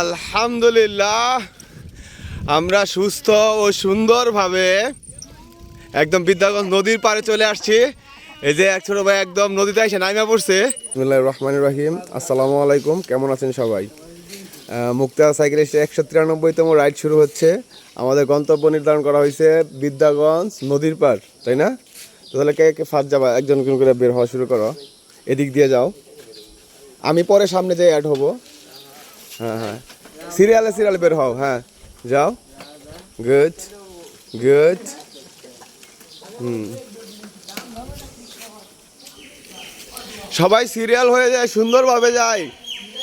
আলহামদুলিল্লাহ। আমরা সুস্থ ও সুন্দরভাবে একদম বিদ্যাগঞ্জ নদীর পাড়ে চলে আসছি। এই যে এক ছোট ভাই একদম নদীতে এসে নাইমা পড়ছে। রহমান রহিম। আসসালামু আলাইকুম। কেমন আছেন সবাই? মুক্তা সাইকেল একশো তিরানব্বইতম রাইড শুরু হচ্ছে। আমাদের গন্তব্য নির্ধারণ করা হয়েছে বিদ্যাগঞ্জ নদীর পাড়, তাই না? তাহলে কে কে ফার্স্ট যাবা? একজন একজন করে বের হওয়া শুরু করো। এদিক দিয়ে যাও। আমি পরে সামনে যেয়ে অ্যাড হব। হ্যাঁ হ্যাঁ। সিরিয়ালে সিরিয়ালে বের হও হ্যাঁ। যাও। গুড গুড হুম। সবাই সিরিয়াল হয়ে যায়, সুন্দরভাবে যায়।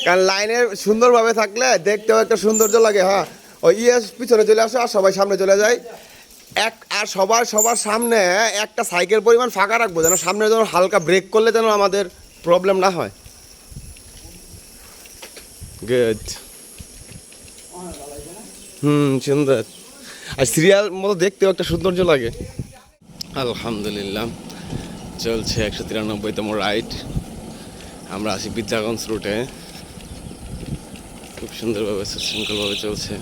কারণ লাইনে সুন্দরভাবে থাকলে দেখতেও একটা সৌন্দর্য লাগে হ্যাঁ। ওই ইয়ে পিছনে চলে আসে আর সবাই সামনে চলে যায়। এক আর সবার সবার সামনে একটা সাইকেল পরিমাণ ফাঁকা রাখব, যেন সামনে যেন হালকা ব্রেক করলে যেন আমাদের প্রবলেম না হয়। গুড হুম, সুন্দর। আর সিরিয়াল মতো দেখতেও একটা সৌন্দর্য লাগে। আলহামদুলিল্লাহ, চলছে একশো তিরানব্বইতম রাইড আমরা আছি বিদ্যাগঞ্জ রুটে খুব সুন্দরভাবে, সুশৃঙ্খলভাবে চলছে।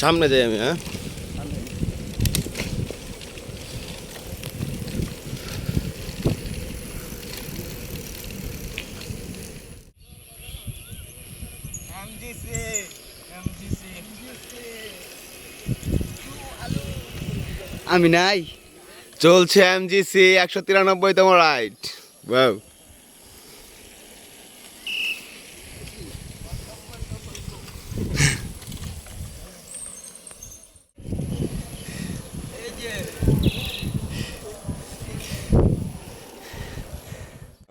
সামনে যাই আমি হ্যাঁ? আমি নাই। চলছে এমজিসি একশো তিরানব্বইতম রাইড। বাউ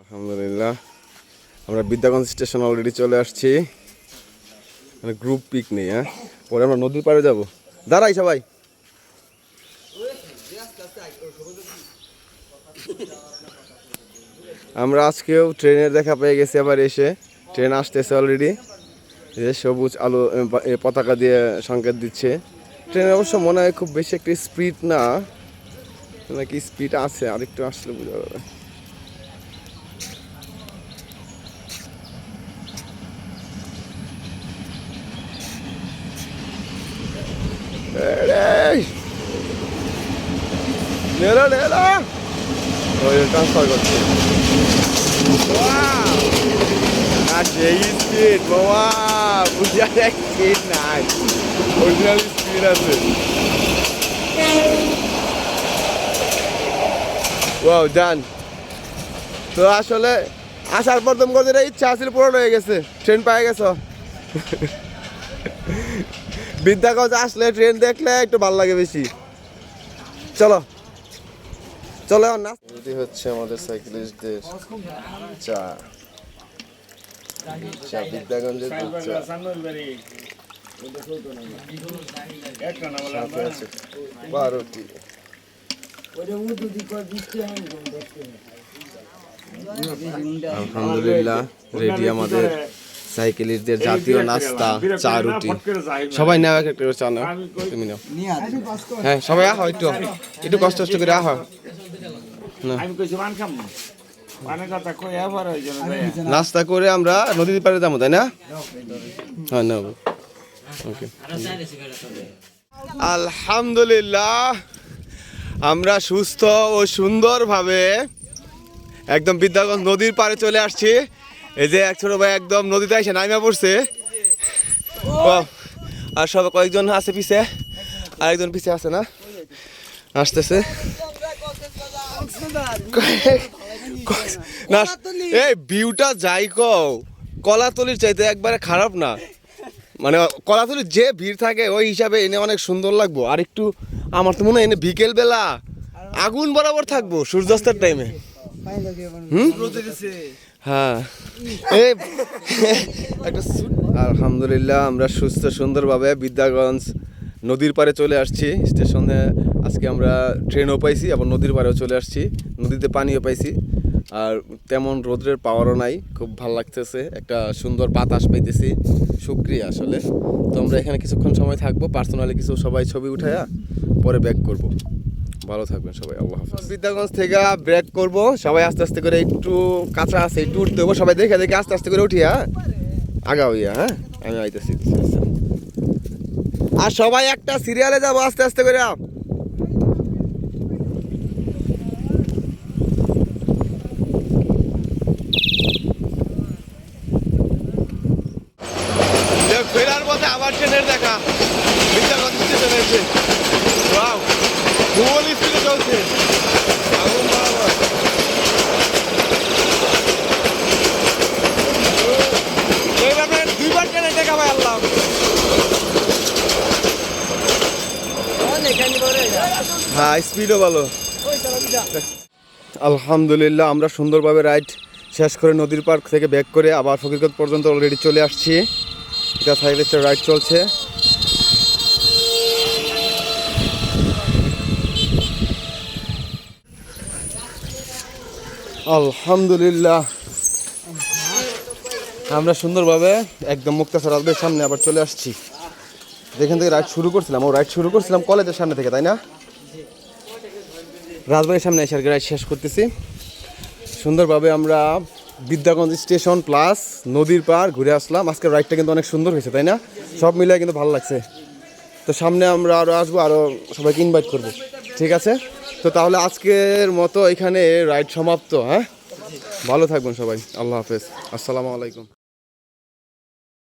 আলহামদুলিল্লাহ। আমরা বিদ্যাগঞ্জ স্টেশন অলরেডি চলে আসছি। মানে গ্রুপ পিক নেই হ্যাঁ? পরে আমরা নদীর পাড়ে যাব। দাঁড়াই সবাই। আমরা আজকেও ট্রেনের দেখা পেয়ে গেছি আবার এসে। ট্রেন আসতেছে অলরেডি যে সবুজ আলো পতাকা দিয়ে সংকেত দিচ্ছে। ট্রেনের অবশ্য মনে হয় খুব বেশি একটি স্পিড না। নাকি স্পিড আছে, আরেকটু আসলে বোঝা যাবে এই! নেলো নেলো ওই ট্রান্সফার করছে! আর সেই বাবা বুঝার এক নাই অরিজিনাল ওয়াও ডান তো আসলে আসার পর তুমি কত ইচ্ছা আছিল পূরণ হয়ে গেছে। ট্রেন পায়ে গেছো। বিদ্যাগঞ্জ আসলে ট্রেন দেখলে একটু ভালো লাগে বেশি। চলো। চলো না। এটি হচ্ছে আমাদের সাইকেলিস্টদের চা। চা বিদ্যাগঞ্জের দুধ চা। সাথে আছে বারোটি। আলহামদুলিল্লাহ রেডি আমাদের সাইকেলিস্টদের জাতীয় নাস্তা চা রুটি। সবাই নাও এক একটা চা নাও। তুমি নাও। হ্যাঁ সবাই আহ একটু। একটু কষ্ট কষ্ট করে আহ। আমি কইছি খাম না। মানে কথা কই আবার ওই জন্য নাস্তা করে আমরা নদীর পাড়ে যাব তাই না? হ্যাঁ ওকে আলহামদুলিল্লাহ আমরা সুস্থ ও সুন্দরভাবে একদম বিদ্যাগঞ্জ নদীর পাড়ে চলে আসছি। এই যে এক ছোট ভাই একদম নদীতে এসে নাইমা পড়ছে। আর সব কয়েকজন আছে পিছে। আরেকজন পিছে আছে না? আসতেছে। এই ভিউটা যাই কও, কলাতলির চাইতে একবারে খারাপ না। মানে কলাতলির যে ভিড় থাকে, ওই হিসাবে এনে অনেক সুন্দর লাগবো। আর একটু, আমার তো মনে হয় এনে বিকেল বেলা আগুন বরাবর থাকব সূর্যাস্তের টাইমে হ্যাঁ। একটা আলহামদুলিল্লাহ, আমরা সুস্থ সুন্দরভাবে বিদ্যাগঞ্জ নদীর পাড়ে চলে আসছি। স্টেশনে আজকে আমরা ট্রেনও পাইছি, আবার নদীর পাড়েও চলে আসছি। নদীতে পানিও পাইছি। আর তেমন রোদ্রের পাওয়ারও নাই, খুব ভালো লাগতেছে। একটা সুন্দর বাতাস পাইতেছি। শুক্রিয়া আসলে। তো আমরা এখানে কিছুক্ষণ সময় থাকব, পার্সোনালি কিছু সবাই ছবি উঠায়া পরে ব্যাক করব। ভালো থাকবেন সবাই, আল্লাহ হাফেজ। বিদ্যাগঞ্জ থেকে ব্রেক করব, সবাই আস্তে আস্তে করে একটু কাঁচা আছে, একটু উঠতে হব। সবাই দেখে দেখে আস্তে আস্তে করে উঠি হ্যাঁ আগা হইয়া হ্যাঁ? আমি আইতেছি। আর সবাই একটা সিরিয়ালে যাব আস্তে আস্তে করে। ফেরার পথে আবার ট্রেনের দেখা। বিদ্যাগঞ্জ স্টেশনে এসে ওয়াও ফুল স্পিডে চলছে আগুন বরাবর। এইভাবে দুইবার ট্রেনে দেখা ভাই আল্লাহ হ্যাঁ স্পিডও ভালো। আলহামদুলিল্লাহ, আমরা সুন্দরভাবে রাইড শেষ করে নদীর পার্ক থেকে ব্যাক করে আবার ফকিরগঞ্জ পর্যন্ত অলরেডি চলে আসছি। এটা সাইকেল রাইড চলছে। আলহামদুলিল্লাহ। আমরা সুন্দরভাবে একদম মুক্তাসর আলবের সামনে আবার চলে আসছি। যেখান থেকে রাইড শুরু করছিলাম, ও রাইড শুরু করছিলাম কলেজের সামনে থেকে, তাই না? রাজবাড়ির সামনে এসে আর শেষ করতেছি। সুন্দরভাবে আমরা বিদ্যাগঞ্জ স্টেশন প্লাস নদীর পার ঘুরে আসলাম। আজকের রাইডটা কিন্তু অনেক সুন্দর হয়েছে, তাই না? সব মিলিয়ে কিন্তু ভালো লাগছে। তো সামনে আমরা আরও আসব আরও সবাইকে ইনভাইট করব। ঠিক আছে? তো তাহলে আজকের মতো এখানে রাইড সমাপ্ত হ্যাঁ? ভালো থাকবেন সবাই। আল্লাহ হাফেজ। আসসালামু আলাইকুম।